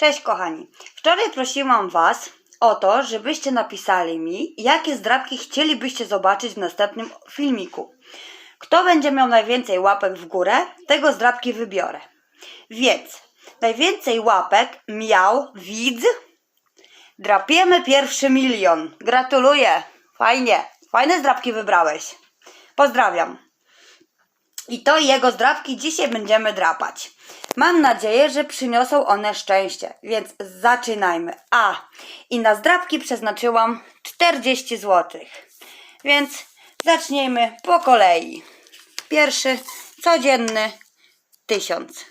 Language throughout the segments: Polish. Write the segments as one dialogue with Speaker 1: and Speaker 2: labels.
Speaker 1: Cześć kochani. Wczoraj prosiłam Was o to, żebyście napisali mi, jakie zdrabki chcielibyście zobaczyć w następnym filmiku. Kto będzie miał najwięcej łapek w górę, tego zdrabki wybiorę. Więc najwięcej łapek miał widz. Drapiemy pierwszy milion. Gratuluję. Fajnie. Fajne zdrabki wybrałeś. Pozdrawiam. I to jego zdrabki dzisiaj będziemy drapać. Mam nadzieję, że przyniosą one szczęście, więc zaczynajmy. A, i na zdrabki przeznaczyłam 40 zł. Więc zacznijmy po kolei. Pierwszy, codzienny, 1000.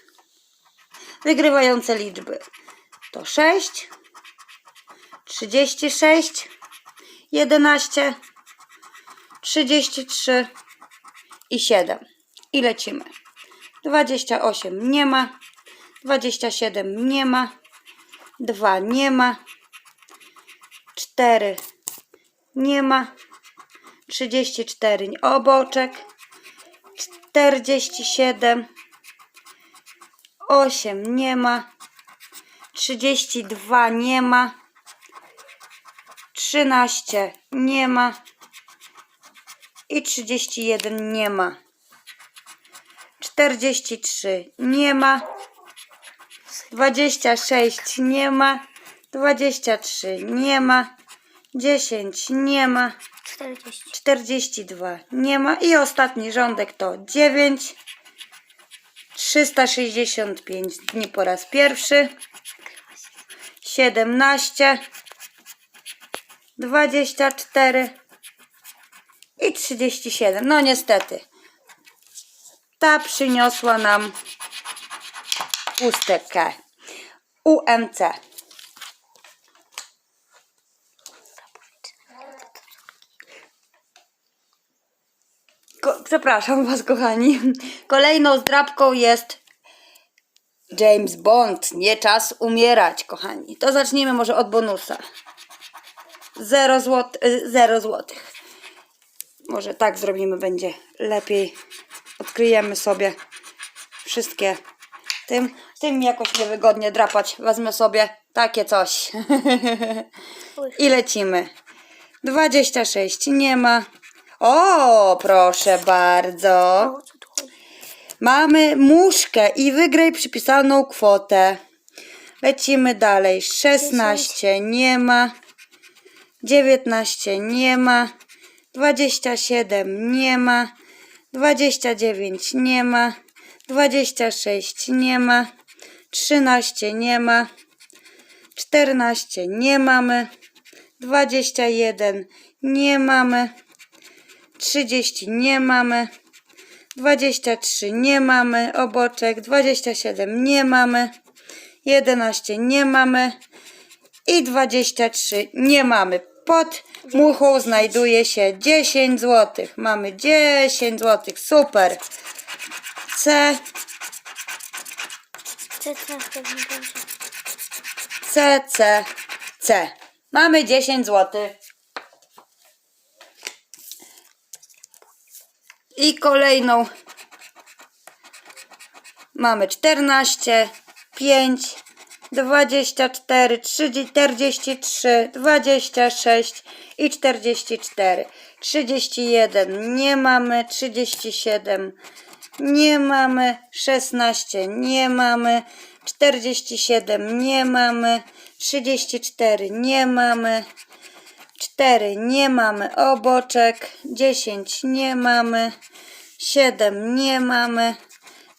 Speaker 1: Wygrywające liczby to 6, 36, 11, 33 i 7. I lecimy. 28 nie ma. 27 nie ma. 2 nie ma. 4 nie ma. 34 oboczek. 47 8 nie ma. 32 nie ma. 13 nie ma. I 31 nie ma. 43 nie ma. 26 nie ma. 23 nie ma. 10 nie ma.
Speaker 2: 40.
Speaker 1: 42 nie ma. I ostatni rządek to 9. 365 dni po raz pierwszy. 17. 24 i 37. No niestety. Ta przyniosła nam pustkę. UMC. Ko- przepraszam Was, kochani. Kolejną zdrabką jest James Bond. Nie czas umierać, kochani. To zacznijmy może od bonusa. 0 zł, 0 złotych. Może tak zrobimy, będzie lepiej. Odkryjemy sobie wszystkie. Tym, tym jakoś niewygodnie drapać. Wezmę sobie takie coś. I lecimy. 26 nie ma. O, proszę bardzo. Mamy muszkę i wygraj przypisaną kwotę. Lecimy dalej. 16 nie ma. 19 nie ma. 27 nie ma. 29 nie ma. 26 nie ma. 13 nie ma. 14 nie mamy. 21 nie mamy. 30 nie mamy. 23 nie mamy, oboczek 27 nie mamy, 11 nie mamy i 23 nie mamy. Pod muchą znajduje się 10 zł. Mamy 10 zł, super. C,
Speaker 2: będzie?
Speaker 1: C, C, C. Mamy 10 zł. I kolejną mamy 14, 5, 24, 43, 26 i 44. 31 nie mamy, 37 nie mamy, 16 nie mamy, 47 nie mamy, 34 nie mamy, 4 nie mamy. oboczek, 10 nie mamy, 7 nie mamy,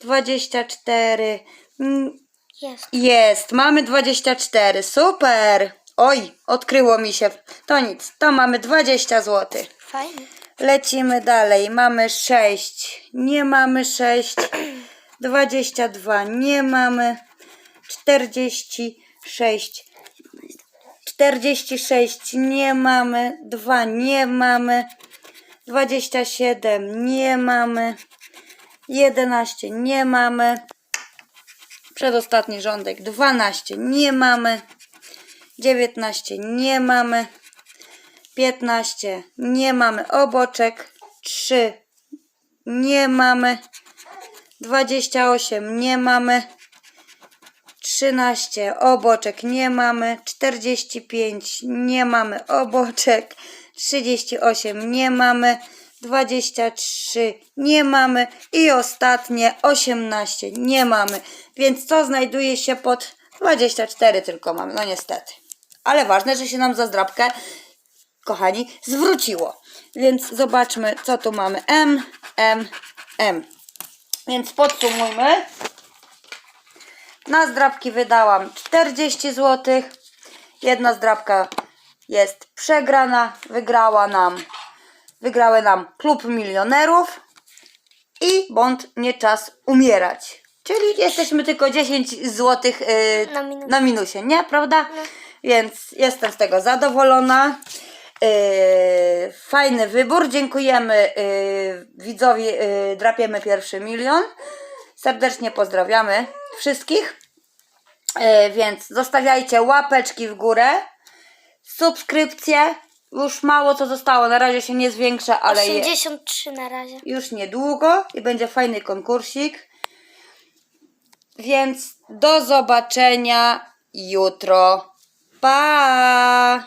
Speaker 1: 24 mm,
Speaker 2: Jest.
Speaker 1: jest, mamy 24, super! Oj, odkryło mi się, to nic, to mamy 20 zł.
Speaker 2: Fajnie.
Speaker 1: Lecimy dalej, mamy 6, nie mamy 6, 22 nie mamy, 46 46 nie mamy, 2 nie mamy, 27 nie mamy, 11 nie mamy, przedostatni rządek 12 nie mamy, 19 nie mamy, 15 nie mamy, oboczek 3 nie mamy, 28 nie mamy, 13 oboczek nie mamy, 45 nie mamy. Oboczek, 38 nie mamy, 23 nie mamy i ostatnie 18 nie mamy. Więc co znajduje się pod 24 tylko mamy, no niestety. Ale ważne, że się nam za zdrabkę, kochani, zwróciło. Więc zobaczmy, co tu mamy. M, M, M. Więc podsumujmy. Na zdrabki wydałam 40 zł. Jedna zdrabka jest przegrana. Wygrała nam, wygrały nam klub milionerów i bądź nie czas umierać. Czyli jesteśmy tylko 10 zł yy,
Speaker 2: Na minusie.
Speaker 1: na minusie, nie? Prawda? Więc jestem z tego zadowolona. Yy, fajny wybór. Dziękujemy yy, widzowi yy, Drapiemy Pierwszy Milion. Serdecznie pozdrawiamy wszystkich. Yy, więc zostawiajcie łapeczki w górę, subskrypcje. Już mało co zostało, na razie się nie zwiększa, ale je,
Speaker 2: 83 na razie.
Speaker 1: już niedługo i będzie fajny konkursik. Więc do zobaczenia jutro. Pa!